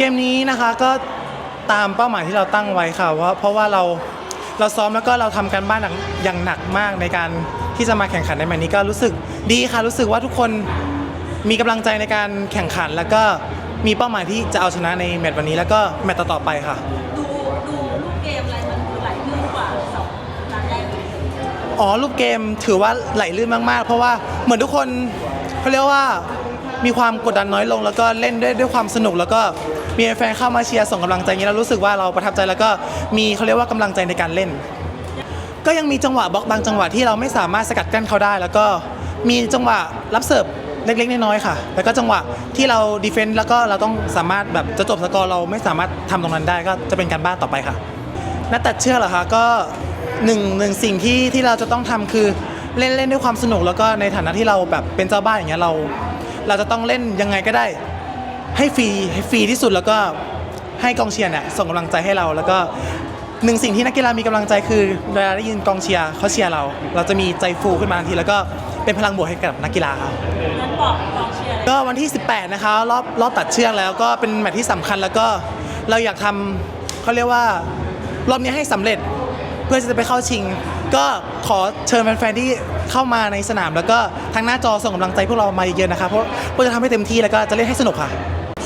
เกมนี้นะคะก็ตามเป้าหมายที่เราตั้งไว้ค่ะว่าเพราะว่าเราเราซ้อมแล้วก็เราทำการบ้านหนักอย่างหนักมากในการที่จะมาแข่งขันในแมตช์นี้ก็รู้สึกดีค่ะรู้สึกว่าทุกคนมีกำลังใจในการแข่งขัน แล้วก็มีเป้าหมายที่จะเอาชนะในแมตช์วันนี้ แล้วก็แมตช์ต่อๆไปค่ะดูดูลูกเกมอะไรมันดูไหลลื่นกว่าสองนัดแรกเลยอ๋อรูปเกมถือว่าไหลลื่นมากๆ เพราะว่าเหมือนทุกคนเขาเรียกว่ามีความกดดันน้อยลง แล้วก็เล่นด้วยด้วยความสนุกแล้วก็ มีแฟนเข้ามาเชียร์ส่งกำลังใจอย่างนี้เรารู้สึกว่าเราประทับใจแล้วก็มีเขาเรียกว่ากำลังใจในการเล่น ก็ยังมีจังหวะบล็อกบางจังหวะที่เราไม่สามารถสกัดกั้นเขาได้ แล้วก็มีจังหวะรับเสิร์ฟเล็กๆน้อยๆค่ะ แล้วก็จังหวะที่เราดีเฟนต์แล้วก็เราต้องสามารถแบบจะจบสกอร์เราไม่สามารถทำตรงนั้นได้ก็จะเป็นการบ้านต่อไปค่ะนักตัดเชือกเหรอคะก็หนึ่งหนึ่งสิ่งที่ที่เราจะต้องทำคือเล่นเล่นด้วยความสนุกแล้วก็ในฐานะที่เราแบบเป็นเจ้าบ้านอย่างเงี้ยเรา เราจะต้องเล่นยังไงก็ได้ ให้ฟรีให้ฟรีที่สุดแล้วก็ให้กองเชียร์เนี่ยส่งกำลังใจให้เราแล้วก็หนึ่งสิ่งที่นักกีฬามีกำลังใจคือเวลาได้ยินกองเชียร์เขาเชียร์เรา เราจะมีใจฟูขึ้นมาทันที แล้วก็เป็นพลังบวกให้กับนักกีฬาครับ งั้นบอกกองเชียร์เลยก็วันที่ 18 นะคะรอบรอบตัดเชือกแล้วก็เป็นแมตช์ที่สำคัญแล้วก็เราอยากทำเขาเรียกว่ารอบนี้ให้สำเร็จเพื่อจะไปเข้าชิง ก็ขอเชิญแฟนๆที่เข้ามาในสนาม แล้วก็ทางหน้าจอส่งกำลังใจพวกเรามาเยอะๆนะคะเพราะเพื่อจะทำให้เต็มที่แล้วก็จะเล่นให้สนุกค่ะ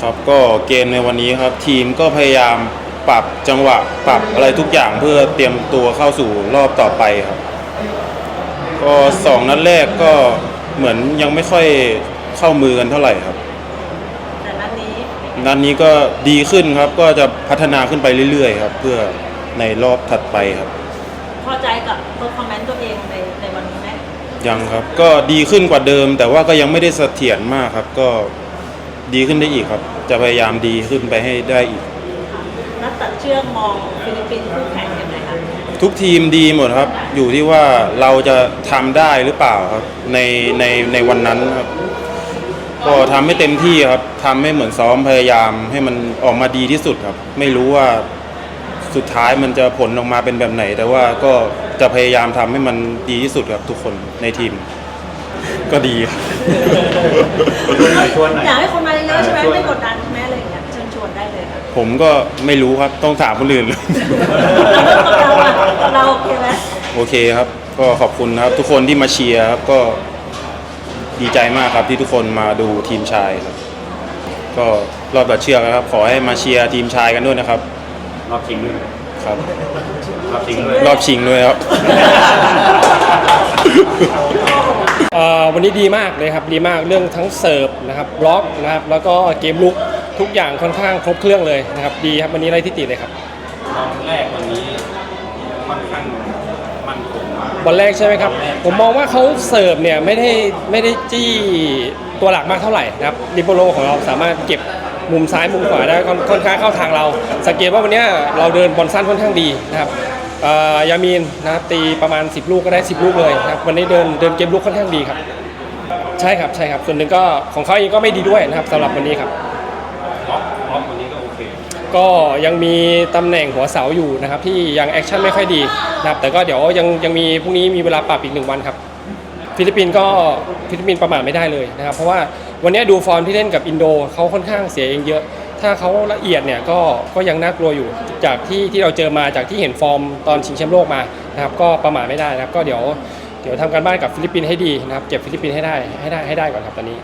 ครับก็เกมในวันนี้ครับทีมก็พยายามปรับจังหวะปรับอะไรทุกอย่างเพื่อเตรียมตัวเข้าสู่รอบต่อไปครับ ก็สองนัดแรกก็เหมือนยังไม่ค่อยเข้ามือกันเท่าไหร่ครับ แต่นัดนี้นัดนี้ก็ดีขึ้นครับก็จะพัฒนาขึ้นไปเรื่อยๆครับ เพื่อในรอบถัดไปครับ พอใจกับเพอร์ฟอร์แมนซ์ตัวเองในในวันนี้ไหมยังครับก็ดีขึ้นกว่าเดิม แต่ว่าก็ยังไม่ได้เสถียรมากครับ ก็ดีขึ้นได้อีกครับ จะพยายามดีขึ้นไปให้ได้อีก นัดตัดเชือกมองฟิลิปปินส์คู่แข่งยังไงคะทุกทีมดีหมดครับ อยู่ที่ว่าเราจะทำได้หรือเปล่าครับ ในในในวันนั้นครับ ก็ทำให้เต็มที่ครับทำให้เหมือนซ้อมพยายามให้มันออกมาดีที่สุดครับ ไม่รู้ว่าสุดท้ายมันจะผลออกมาเป็นแบบไหน แต่ว่าก็จะพยายามทำให้มันดีที่สุดครับทุกคนในทีม ก็ดีครับ อยากให้คนมาเยอะๆใช่ไหมไม่กดดันใช่ไหมอะไรอย่างเงี้ยเชิญชวนได้เลยค่ะผมก็ไม่รู้ครับต้องถามคนอื่นเลย เราอะเราโอเคไหมโอเคครับ ก็ขอบคุณนะครับ ทุกคนที่มาเชียร์ครับก็ดีใจมากครับที่ทุกคนมาดูทีมชายครับ ก็รอบตัดเชือกนะครับ ขอให้มาเชียร์ทีมชายกันด้วยนะครับ รอบชิงด้วยครับ รอบชิงด้วยรอบชิงด้วยครับเอ่อ วันนี้ดีมากเลยครับดีมากเรื่องทั้งเสิร์ฟนะครับบล็อกนะครับแล้วก็เกมลุกทุกอย่างค่อนข้างครบเครื่องเลยนะครับดีครับวันนี้ไรที่ติเลยครับรอบแรกวันนี้ค่อนข้างมั่นคงมากบอลแรกใช่ไหมครับ ผมมองว่าเขาเสิร์ฟเนี่ยไม่ได้ไม่ได้จี้ตัวหลักมากเท่าไหร่นะครับดิโปโลของเราสามารถเก็บมุมซ้ายมุมขวาได้ค่อนค่อนข้างเข้าทางเรา สังเกตว่าวันเนี้ยเราเดินบอลสั้นค่อนข้างดีนะครับ เอ่อยามีนนะครับตีประมาณ 10 ลูกก็ได้ 10 ลูกเลยนะครับวันนี้เดินเดินเกมลุกค่อนข้างดีครับ ใช่ครับใช่ครับ ส่วนหนึ่งก็ของเขาเองก็ไม่ดีด้วยนะครับสำหรับวันนี้ครับ ล็อกล็อกวันนี้ก็โอเค ก็ยังมีตำแหน่งหัวเสาอยู่นะครับที่ยังแอคชั่นไม่ค่อยดีนะครับแต่ก็เดี๋ยวยังยังมีพรุ่งนี้มีเวลาปรับอีกหนึ่งวันครับ ฟิลิปปินส์ก็ฟิลิปปินส์ประมาทไม่ได้เลยนะครับเพราะว่าวันนี้ดูฟอร์มที่เล่นกับอินโดเขาค่อนข้างเสียเองเยอะ ถ้าเขาละเอียดเนี่ยก็ก็ยังน่ากลัวอยู่จากที่ที่เราเจอมาจากที่เห็นฟอร์มตอนชิงแชมป์โลกมานะครับก็ประมาทไม่ได้นะครับก็เดี๋ยวเดี๋ยวทำการบ้านกับฟิลิปปินส์ให้ดีนะครับเก็บฟิลิปปินส์ให้ได้ให้ได้ให้ได้ก่อนครับตอนนี้